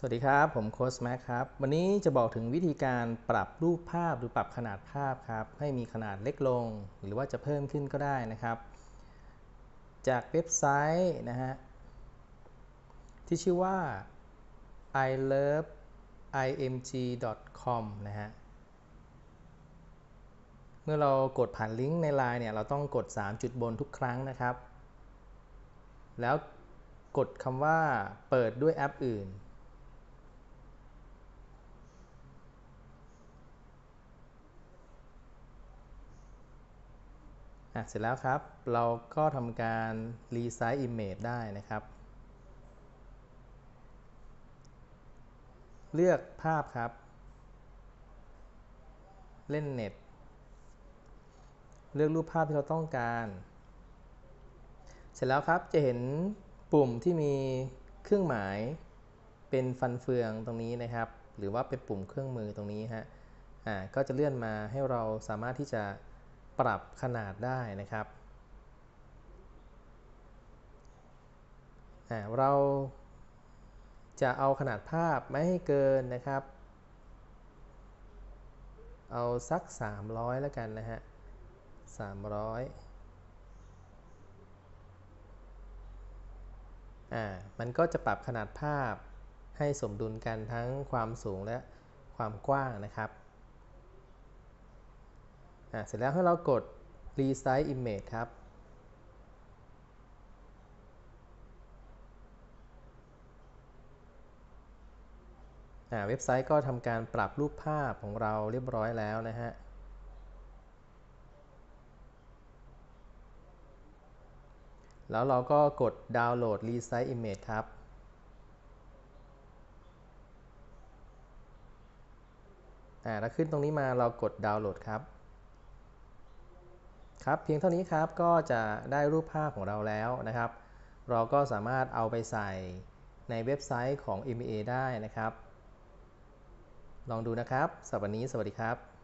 สวัสดีครับ ผมโค้ชแม็กครับ วันนี้จะบอกถึงวิธีการปรับรูปภาพหรือปรับขนาดภาพครับ ให้มีขนาดเล็กลง หรือว่าจะเพิ่มขึ้นก็ได้นะครับ จากเว็บไซต์นะฮะที่ชื่อว่า i love img.com นะฮะเมื่อเรากดผ่านลิงก์ในไลน์เนี่ยเราต้องกด 3 จุดบนทุกครั้งนะครับ แล้วกดคำว่าเปิดด้วยแอปอื่น อะเสร็จแล้วครับ เราก็ทำการรีไซส์ Image ได้นะครับ เลือกภาพครับ เล่นเน็ต เลือกรูปภาพที่เราต้องการ เสร็จแล้วครับจะเห็นปุ่มที่มีเครื่องหมายเป็นฟันเฟืองตรงนี้นะครับ หรือว่าเป็นปุ่มเครื่องมือตรงนี้ฮะอ่าก็จะเลื่อนมาให้เราสามารถที่จะ ปรับขนาดได้นะครับ เราจะเอาขนาดภาพไม่ให้เกินนะครับ เอาสัก 300 แล้วกันนะฮะ 300อ่า มันก็จะปรับขนาดภาพให้สมดุลกันทั้งความสูงและความกว้างนะครับ อ่าเสร็จแล้วให้เรากด resize image ครับ เว็บไซต์ก็ทำการปรับรูปภาพของเราเรียบร้อยแล้วนะฮะ แล้วเราก็กดดาวน์โหลด Resize Image ครับอ่าแล้วขึ้นตรงนี้มาเรากดดาวน์โหลดครับ ครับเพียงเท่านี้ครับก็จะได้รูปภาพของเราแล้วนะครับ เราก็สามารถเอาไปใส่ในเว็บไซต์ของ MBA ได้นะครับ ลองดูนะครับสำหรับวันนี้สวัสดีครับ